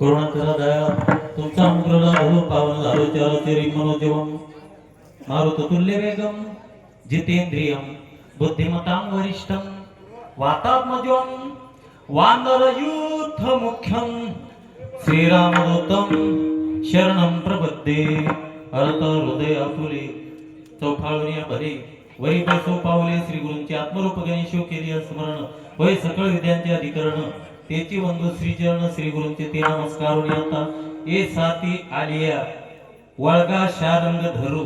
ज्ञानेश्वरा करुणा दया. तुमचा अनुग्रह लाभो पावन झालो चरचरी मनोजवम. मारुत तुल्य वेगम जितेंद्रियम बुद्धिमतां वरिष्ठं वातात्मजम वानरयूथ मुख्यम श्रीरामदूतम शरणं प्रबद्धे अर्थ हृदय आपुले चौफाळून भरे वरी पैसो पावले श्री गुरूंचे आत्मरूप गणेशो केली स्मरण वय सकळ विद्यांचे अधिकरण. त्याची बंधू श्रीचरण श्री गुरुंचे ते नमस्कार आता ए साती आलिया वळगा शारंग धरू.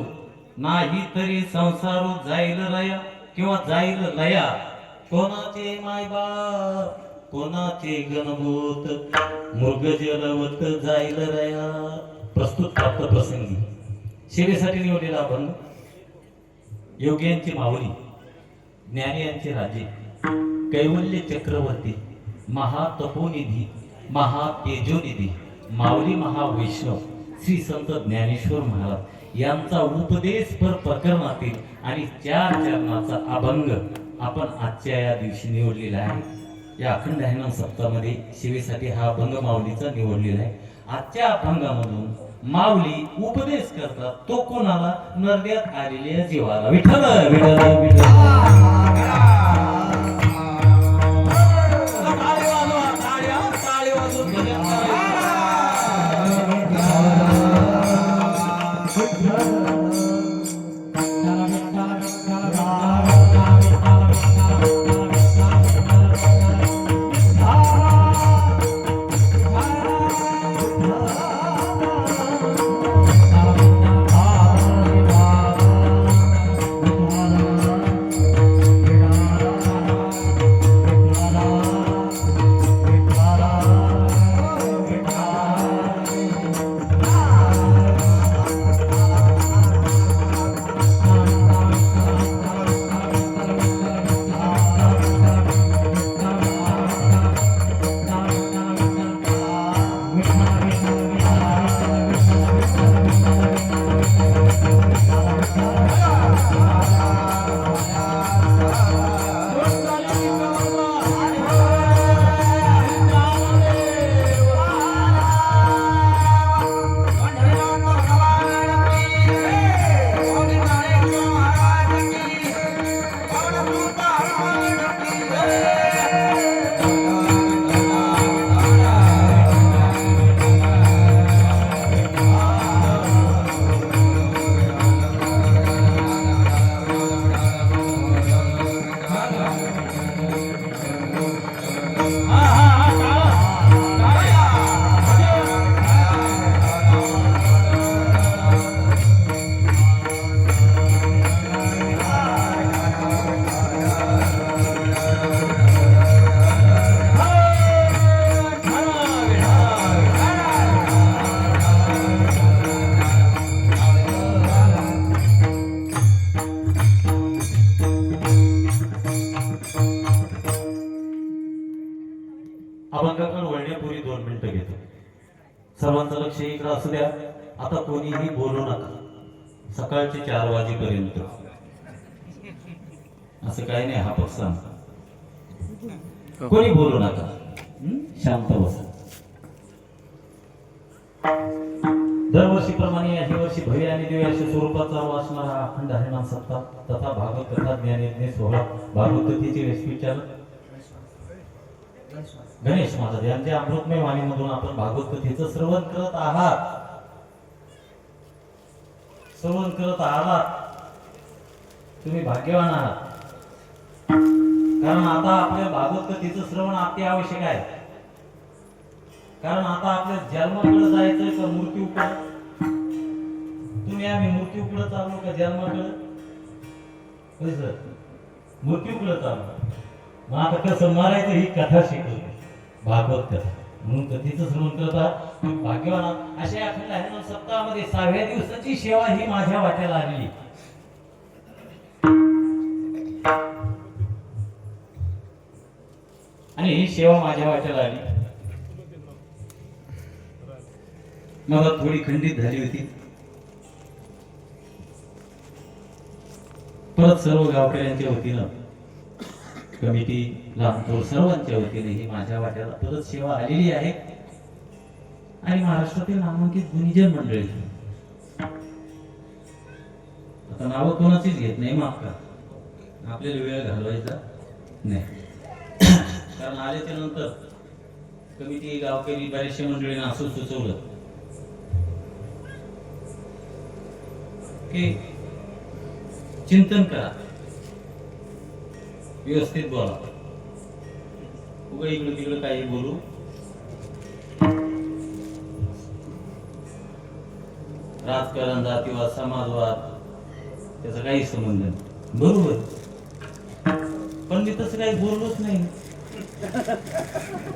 नाही तरी संसार जाईल रया किंवा जाईल लया. कोणाचे मायबाप कोणाचे गणभूत मृग जलवत जाईल रया. प्रस्तुत प्राप्त प्रसंगी. सेवेसाठी निवडलेला आपण योग्यांची माऊली ज्ञानी यांचे राजे कैवल्य चक्रवर्ती. महातपोनिधी महातेजोनिधी माऊली महावैष्णव श्री संत ज्ञानेश्वर महाराज यांचा उपदेशपर प्रकरणातील आणि चार चरणाचा अभंग आपण आजच्या या दिवशी निवडलेला आहे. या अखंड हनुमान सप्तामध्ये सेवेसाठी हा अभंग माऊलीचा निवडलेला आहे. आजच्या अभंगामधून माऊली उपदेश करतात तो कोणाला? नरड्यात आलेल्या जीवाला. विठ्ठल विठ्ठल विठ्ठल. सर्वांचं लक्ष इकडं असू द्या. आता कोणीही बोलू नका. सकाळचे चार वाजेपर्यंत. असं काही नाही हा पक्ष कोणी बोलू नका. शांत बसा. दरवर्षीप्रमाणे याही वर्षी भय आणि देव अशा स्वरूपाचा वाचणारा अखंड हरिणाम सत्ता तथा भागवत कथा ज्ञानयज्ञ सोहळा भागवत कथेचे व्यासपीठावर गणेश महाराज यांच्या अमृतमय वाणीमधून आपण भागवत कथेचं श्रवण करत आहात. श्रवण करत आहात. तुम्ही भाग्यवान आहात. कारण आता आपल्या भागवत कथेचं श्रवण अति आवश्यक आहे. कारण आता आपल्या जन्माकडे जायचंय का मृत्यूकडे तुम्ही आम्ही मृत्यूकडे चाललो का जन्माकडे? मृत्यूकडे चाललो. मग आता कसं मारायचं ही कथा शिकवली भागवत कथा म्हणून कथेचं श्रवण करता तुम्ही भाग्यवान अशा अखंड हनुमान सप्ताहामध्ये सहाव्या दिवसाची सेवा ही माझ्या वाट्याला आलेली. आणि ही सेवा माझ्या वाट्याला आली. मला थोडी खंडित झाली होती. परत सर्व गावकऱ्यांच्या वतीनं कमिटी लहान सर्वांच्या वतीने ही माझ्या वाट्याला परत सेवा आलेली आहे. आणि महाराष्ट्रातील नामांकित गुणीजन मंडळी आता नावं कोणाचीच घेत नाही माफ का आपल्याला वेळ घालवायचा नाही. कारण आल्याच्यानंतर कमिटी गावकरी बऱ्याचशा मंडळींना असं सुचवलं. की चिंतन करा. व्यवस्थित बोला. उगा इकडं तिकडं काही बोलू. राजकारण जातीवाद समाजवाद त्याचा काही संबंध नाही. बरोबर. पण मी तसं काही बोललोच नाही.